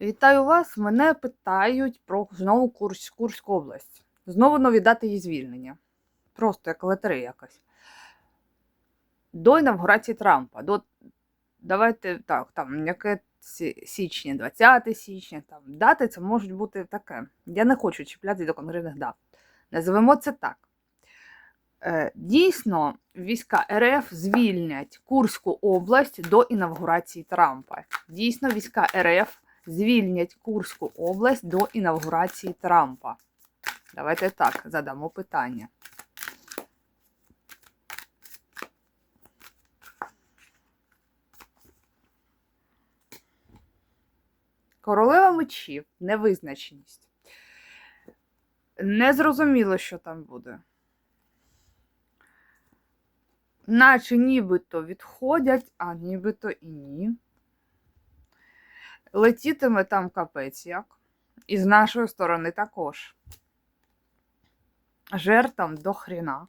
Вітаю вас. Мене питають про знову Курсь, Курську область. Знову нові дати її звільнення. Просто як лотерея якась. До інавгурації Трампа. До... Давайте так, там яке січня, 20 січня, там дати це можуть бути таке. Я не хочу чіплятися до конкретних дат. Називемо це так. Е, Дійсно, війська РФ звільнять Курську область до інавгурації Трампа. Дійсно, війська РФ звільнять Курську область до інавгурації Трампа. Давайте так задамо питання. Королева мечів, невизначеність. Незрозуміло, що там буде. Наче нібито відходять, а нібито і ні. Летітиме там капець як. І з нашої сторони також. Жертв там до хріна.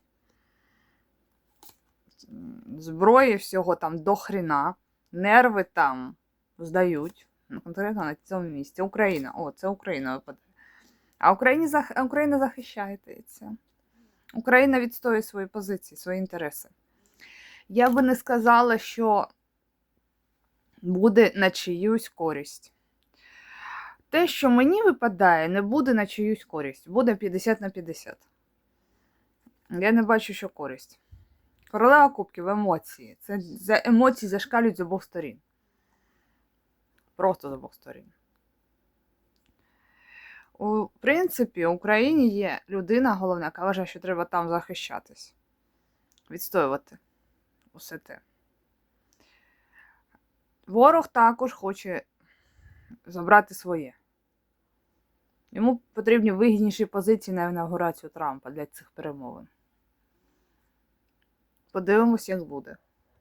Зброї всього там до хріна. Нерви там здають. Конкретно на цьому місці. Україна. О, це Україна випадає. А Україні Україна захищається. Україна відстоює свої позиції, свої інтереси. Я би не сказала, що буде на чиюсь користь. Те, що мені випадає, не буде на чиюсь користь. Буде 50 на 50. Я не бачу, що користь. Королева кубків емоції. Це за емоції зашкалюють з обох сторін. Просто з обох сторін. У принципі, в Україні є людина головна, яка вважає, що треба там захищатись, відстоювати усе те. Ворог також хоче забрати своє. Йому потрібні вигідніші позиції на інаугурацію Трампа для цих перемовин. Подивимось, як буде.